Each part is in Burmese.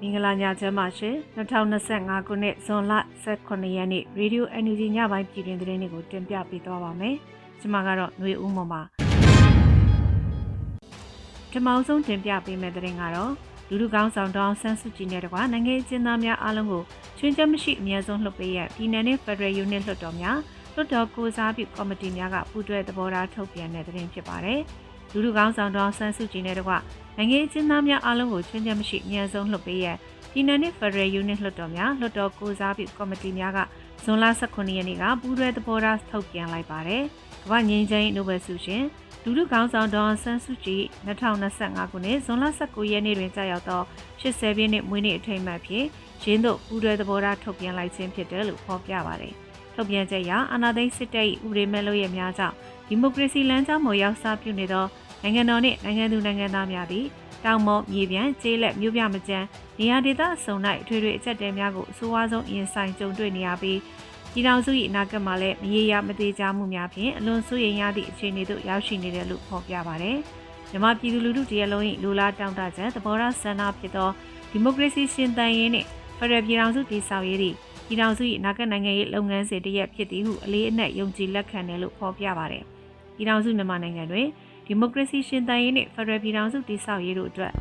မင်္ဂလာညချမ်းပါရှင်2025ခုနှစ်ဇွန်လ18ရက်နေ့ရေဒီယို NUG ညပိုင်းပြည်တွင်သတင်းတွေကိုတင်ပြပေးသွားပါမယ်ကျွန်မကတော့ຫນွေဦးမော်ပါဒီမောင်ဆုံးတင်ပြပေးမယ့်သတင်းကတော့လူလူကောင်းဆောင်တောင်းဆန်းစုကြည်နဲ့တကွာနိုင်ငံအကျဉ်းသားများအားလုံးကိုချွင်းချက်မရှိအမြဲဆုံးလှုပ်ပေးရပြည်내နဲ့ Federal Unit လွှတ်တော်များလွှတ်တော်ကိုစားပြုကော်မတီများကပူးတွဲသဘောထားထုတ်ပြန်တဲ့သတင်းဖြစ်ပါတယ် လူလူကောင်းဆောင်တောင်းဆန်းစုကြည်နဲ့တကွနိုင်ငံအကျဉ်းသားများအားလုံးကိုချွင်းချက်မရှိအမြဲဆုံးလှုပ်ပေးရပြည်내နဲ့ Federal Unit လွှတ်တော်များလွှတ်တော်ကိုစားပြုကော်မတီများကဇွန်လ18ရက်နေ့ကပူးတွဲသဘောထားထုတ်ပြန်လိုက်ပါတယ်။ကမ္ဘာငြိမ်းချမ်းရေးနိုဘယ်ဆုရှင်လူလူကောင်းဆောင်ဒေါ်ဆန်းစုကြည်2025ခုနှစ်ဇွန်လ19ရက်နေ့တွင်ကြာရောက်သော80ပြည့်နှစ်မွေးနေ့အထိမ်းအမှတ်ဖြင့်ရင်းတို့ပူးတွဲသဘောထားထုတ်ပြန်လိုက်ခြင်းဖြစ်တယ်လို့ဖော်ပြပါတယ်။ထုတ်ပြန်ချက်အရအာဏာသိမ်းစစ်တပ်၏ဥပဒေမဲ့လို့ရများကြောင့်ဒီမိုကရေစီလမ်းကြောင်းပေါ်ရောက်စားပြုနေသော နိုင်ငံတော်နှင့်နိုင်ငံသူနိုင်ငံသားများသည်တောင်မော့မြေပြန်ကျေးလက်မြို့ပြမကျန်းနေရာဒေသအစုံ၌ထွေထွေအချက်တဲများကိုအဆိုးအဝါဆုံးရင်ဆိုင်ကြုံတွေ့နေရပြီးပြည်ထောင်စု၏အနာဂတ်မှာလည်းမရေရာမသေးကြမှုများဖြင့်အလွန်စိုးရိမ်ရသည့်အခြေအနေသို့ရောက်ရှိနေတယ်လို့ဖော်ပြပါတယ်။မြမပြည်သူလူထုတရလုံး၏လူလားတောင်းတချက်သဘောထားဆန္ဒဖြစ်သောဒီမိုကရေစီရှင်သန်ရေးနှင့်ဖရယ်ပြည်ထောင်စုတည်ဆောက်ရေးသည့်ပြည်ထောင်စု၏အနာဂတ်နိုင်ငံရေးလုပ်ငန်းစဉ်တရက်ဖြစ်သည်ဟုအလေးအနက်ယုံကြည်လက်ခံတယ်လို့ဖော်ပြပါတယ်။ပြည်ထောင်စုမြန်မာနိုင်ငံတွင် ဒီမိုကရေစီရှင်သန်ရေးနှင့်ဖရယ်ပြည်ထောင်စုတည်ဆောက်ရေးတို့အတွက်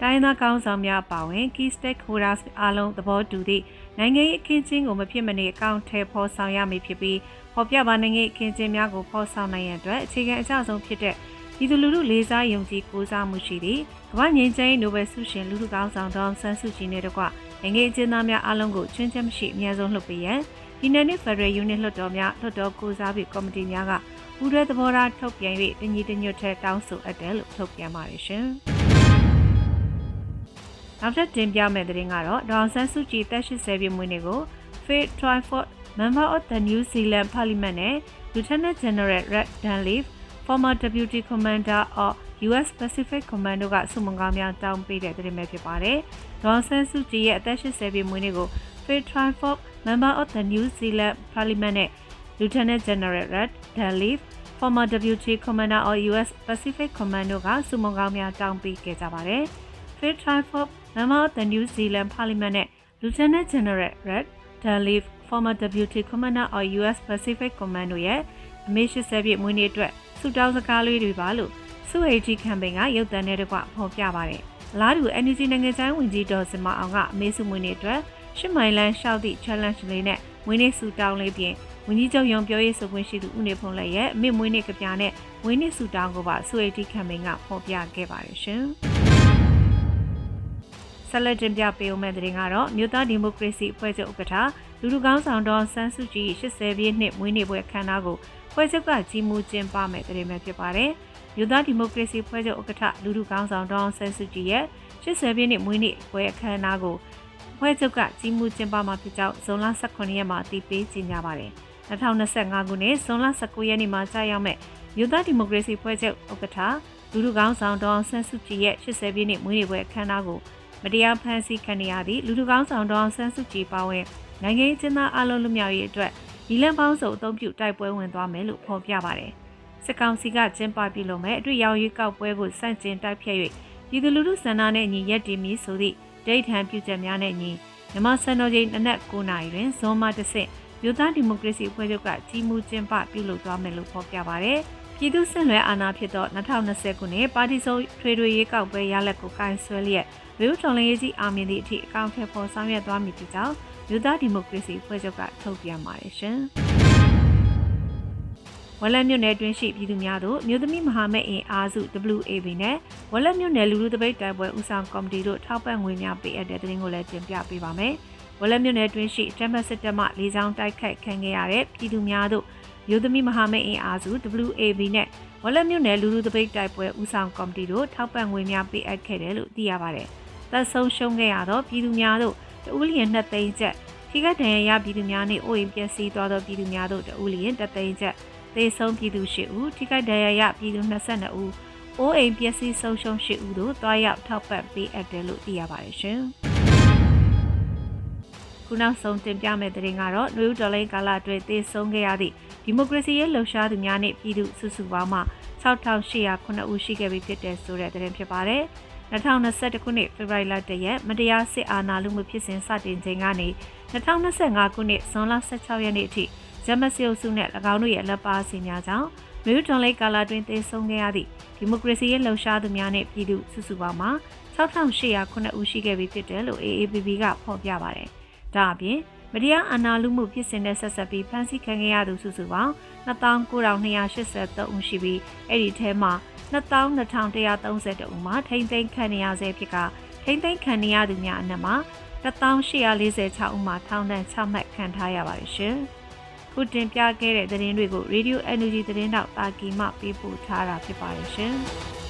တိုင်းသားကောင်းဆောင်များပါဝင် key stakeholders အားလုံးသဘောတူသည့်နိုင်ငံရေးအခင်းချင်းကိုမဖြစ်မနေအကောင့်ထဲပေါ်ဆောင်ရမည်ဖြစ်ပြီးဖော်ပြပါနိုင်ငံရေးအခင်းချင်းများကိုဖော်ဆောင်နိုင်ရန်အတွက်အခြေခံအကျဆုံးဖြစ်တဲ့ပြည်သူလူထုလေးစားယုံကြည်ကိုးစားမှုရှိသည့်ကမ္ဘာငြိမ်းချမ်းရေးနိုဘယ်ဆုရှင်လူထုကောင်းဆောင်တော်ဆန်းစုကြည်နဲ့တကွနိုင်ငံအကျဉ်းသားများအားလုံးကိုချွင်းချက်မရှိအများဆုံးလှုပ်ပေးရန်ဒီနေ့နေ့ဖရယ်ယူနစ်လွှတ်တော်များလွှတ်တော်ကိုစားပြီးကော်မတီများက ပူးတွဲသဘောထားထုတ်ပြန်၍တညီတညွတ်ထဲတောင်းဆိုအပ်တယ်လို့ထုတ်ပြန်ပါတယ်ရှင်။နောက်ထပ်တင်ပြမယ့်သတင်းကတော့ဒေါအောင်ဆန်းစုကြည်တက်80ပြည့်မွေးနေ့ကို Faith Twyford Member of the New Zealand Parliament နဲ့ Lieutenant General Red Dunleaf former Deputy Commander of US Pacific Command တို့ကစုမုံကောင်းများတောင်းပေးတဲ့သတင်းပဲဖြစ်ပါတယ်။ဒေါအောင်ဆန်းစုကြည်ရဲ့အသက်80ပြည့်မွေးနေ့ကို Faith Twyford Member of the New Zealand Parliament နဲ့ Lieutenant General Red Dunleaf former Deputy Commander of US Pacific Command တို့ကစုမုံကောင်းများတောင်းပေးခဲ့ကြပါတယ်။ Faith Twyford Member of the New Zealand Parliament နဲ့ Lieutenant General Red Dunleaf former Deputy Commander of US Pacific Command တို့ရဲ့အမေ80ပြည့်မွေးနေ့အတွက်ဆုတောင်းစကားလေးတွေပါလို့စု AG campaign ကရုပ်သံနဲ့တကွဖော်ပြပါတယ်။အလားတူ NUG နိုင်ငံခြားဝင်ကြီးဒေါ်စမအောင်ကအမေစုမွေးနေ့အတွက်ရှစ်မိုင်လန်းရှောက်သည့် challenge လေးနဲ့မွေးနေ့ဆုတောင်းလေးပြင် ဝန်ကြီးချုပ်ရုံပြောရေးဆိုခွင့်ရှိသူဦးနေဖုံးလည်းရဲ့အမေမွေးနေ့ကပြနဲ့မွေးနေ့ဆုတောင်းကိုပါစု AG campaign ကဖော်ပြခဲ့ပါတယ်ရှင်။ဆက်လက်တင်ပြပေးဦးမယ့်တဲ့ရင်ကတော့မြို့သားဒီမိုကရေစီအဖွဲ့ချုပ်ဥက္ကဋ္ဌလူလူကောင်းဆောင်တော်ဆန်းစုကြည်80ပြည့်နှစ်မွေးနေ့ပွဲအခမ်းအနားကိုဖွဲ့ချုပ်ကကြီးမှုကျင်းပမယ်တဲ့ရင်ပဲဖြစ်ပါတယ်။မြို့သားဒီမိုကရေစီဖွဲ့ချုပ်ဥက္ကဋ္ဌလူလူကောင်းဆောင်တော်ဆန်းစုကြည်ရဲ့80ပြည့်နှစ်မွေးနေ့ပွဲအခမ်းအနားကိုဖွဲ့ချုပ်ကကြီးမှုကျင်းပမှာဖြစ်ကြောင်းဇွန်လ18ရက်မှာတည်ပေးကြေညာပါတယ်။ 2025ခုနှစ်ဇွန်လ19ရက်နေ့မှာကြာရောက်မဲ့မြို့သားဒီမိုကရေစီဖွဲ့ချုပ်ဥက္ကဋ္ဌလူလူကောင်းဆောင်တော်ဆန်းစုကြည်ရဲ့80ပြည့်နှစ်မွေးနေ့ပွဲအခမ်းအနားကိုမတရားဖမ်းဆီးခံရသည့်လူလူကောင်းဆောင်တော်ဆန်းစုကြည်ပါဝင်နိုင်ငံရေးကျင်းသားအလုံးလူမျိုးရေးအတွက်ဒီလန်ပေါင်းစုံအသုံးပြုတိုက်ပွဲဝင်သွားမယ်လို့ဖော်ပြပါတယ်။စစ်ကောင်စီကကျင်းပပြုလုပ်မဲ့အတွေ့ရောင်ရေးကောက်ပွဲကိုစန့်ကျင်တိုက်ဖြတ်၍ပြည်သူလူထုဆန္ဒနဲ့ညီရက်တည်မီဆိုသည့်ဒိတ်ထံပြုချက်များနဲ့ညီမြမစံတော်ချိန်နနက်9နာရီတွင်ဇွန်မတစ်ဆင့် မြို့သားဒီမိုကရေစီအဖွဲ့ချုပ်ကကြီးမှုကျင်းပပြုလုပ်သွားမယ်လို့ဖော်ပြပါတယ်။ပြည်သူ့စစ်လွဲအာဏာဖြစ်သော2020ခုနှစ်ပါတီစုံထွေထွေရေးကောက်ပွဲရလဒ်ကိုကိုင်ဆွဲလျက်ဝေဦးတော်လင်းရေးကြီးအာမင်သည့်အထိအကောင့်ထဲပေါ်ဆောင်ရွက်သွားမည်ဖြစ်ကြောင်းမြို့သားဒီမိုကရေစီဖွဲ့ချုပ်ကထုတ်ပြန်ပါတယ်ရှင်။ဝက်လက်မြို့နယ်တွင်ရှိပြည်သူများတို့မြို့သမီးမဟာမိတ်အင်အားစု WAB နဲ့ဝက်လက်မြို့နယ်လူလူတပိတ်တိုင်ပွဲဦးဆောင်ကော်မတီတို့ထောက်ပံ့ငွေများပေးအပ်တဲ့သတင်းကိုလည်းတင်ပြပေးပါမယ်။ ဝက်လက်မြို့နယ်တွင်ရှိတမတ်စစ်တပ်မှလေးချောင်းတိုက်ခိုက်ခံခဲ့ရတဲ့ပြည်သူများတို့မြို့သမီးမဟာမိတ်အင်အားစု WAB နဲ့ဝက်လက်မြို့နယ်လူလူတပိတ်တိုင်ပွဲဦးဆောင်ကော်မတီတို့ထောက်ပံ့ငွေများပေးအပ်ခဲ့တယ်လို့သိရပါတယ်။သက်ဆုံးရှုံးခဲ့ရသောပြည်သူများတို့တဦးလျင်နှစ်သိန်းကျပ်ထိခိုက်ဒဏ်ရာရပြည်သူများနှင့်အိုးအိမ်ပျက်စီးသွားသောပြည်သူများတို့တဦးလျင်တသိန်းကျပ်သေဆုံးပြည်သူ၈ဦးထိခိုက်ဒဏ်ရာရပြည်သူ22ဦးအိုးအိမ်ပျက်စီးဆုံးရှုံး၈ဦးတို့တွားရောက်ထောက်ပံ့ပေးအပ်တယ်လို့သိရပါတယ်ရှင်။ ခုနောက်ဆုံးတင်ပြမယ့်သတင်းကတော့နွေဦးတော်လိုင်းကာလအတွင်းသေဆုံးခဲ့ရသည့်ဒီမိုကရေစီရေးလှုပ်ရှားသူများနှင့်ပြည်သူစုစုပေါင်းမှ6809ဦးရှိခဲ့ပြီဖြစ်တဲ့ဆိုတဲ့သတင်းဖြစ်ပါတယ်။2021ခုနှစ်ဖေဖော်ဝါရီလ1ရက်မတရားစစ်အာဏာလုမှုဖြစ်စဉ်စတင်ချိန်ကနေ2025ခုနှစ်ဇွန်လ16ရက်နေ့အထိဂျမစီအုပ်စုနဲ့၎င်းတို့ရဲ့လက်ပါစီများကြောင့်မြို့တွန်လိတ်ကာလာတွင်တည်ဆုံခဲ့ရသည့်ဒီမိုကရေစီရဲ့လှုပ်ရှားသူများနဲ့ပြည်သူစုစုပေါင်းမှာ6809ဦးရှိခဲ့ပြီဖြစ်တယ်လို့ AAPP ကဖော်ပြပါတယ်။ ဒါအပြင်မတရားအာဏာလုမှုဖြစ်စဉ်နဲ့ဆက်ဆက်ပြီးဖမ်းဆီးခံခဲ့ရသူစုစုပေါင်း2983ဦးရှိပြီးအဲ့ဒီထဲမှာ22,130ဦးမှာထိမ့်သိမ်းခံရဆဲဖြစ်ကထိမ့်သိမ်းခံရသူများအနက်မှာ1846ဦးမှာထောင်ဒဏ်6မှတ်ခံထားရပါတယ်ရှင်။ခုတင်ပြခဲ့တဲ့သတင်းတွေကို Radio Energy သတင်းတောက်တာကီမှပေးပို့ထားတာဖြစ်ပါတယ်ရှင်။